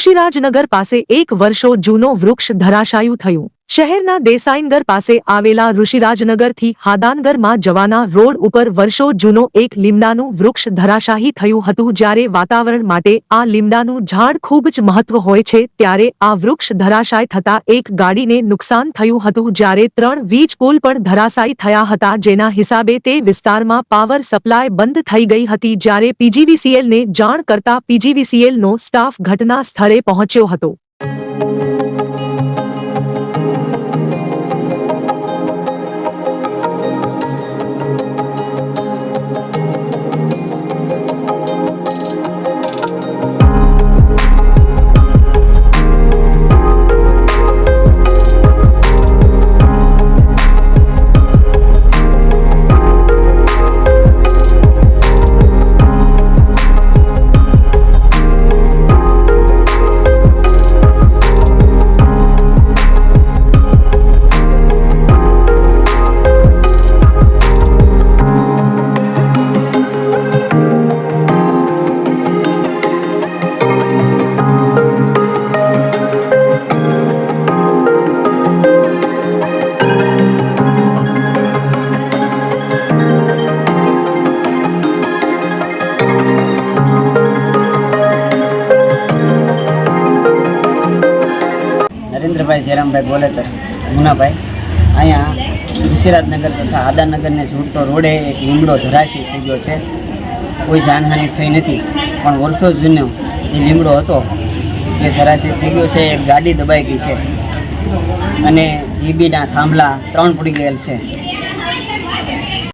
ઋષિરાજનગર પાસે એક વર્ષો જૂનો વૃક્ષ ધરાશાયુ થયું. શહેરના દેસાઈનગર પાસે આવેલા ઋષિરાજનગરથી હાદાનગરમાં જવાના રોડ ઉપર વર્ષો જૂનો એક લીમડાનું વૃક્ષ ધરાશાહી થયું હતું જ્યારે વાતાવરણ માટે આ લીમડાનું ઝાડ ખૂબ જ મહત્વ હોય છે ત્યારે આ વૃક્ષ ધરાશાય થતા એક ગાડીને નુકસાન થયું હતું જ્યારે ત્રણ વીજ પુલ પણ ધરાશાયી થયા હતા જેના હિસાબે તે વિસ્તારમાં પાવર સપ્લાય બંધ થઈ ગઈ હતી જ્યારે પીજીવીસીએલને જાણ કરતા પીજીવીસીએલનો સ્ટાફ ઘટના સ્થળે પહોંચ્યો હતો. નરેન્દ્રભાઈ જયરામભાઈ બોલેતર મુનાભાઈ અહીંયા ઋષિરાજનગર તથા આદાનગરને જોડતો રોડે એક લીમડો ધરાશી થઈ ગયો છે. કોઈ જાનહાનિ થઈ નથી, પણ વર્ષો જૂનો જે લીમડો હતો એ ધરાશી થઈ ગયો છે, એક ગાડી દબાઈ ગઈ છે. અને જીબીના થાંભલા ત્રણ પડી ગયેલ છે.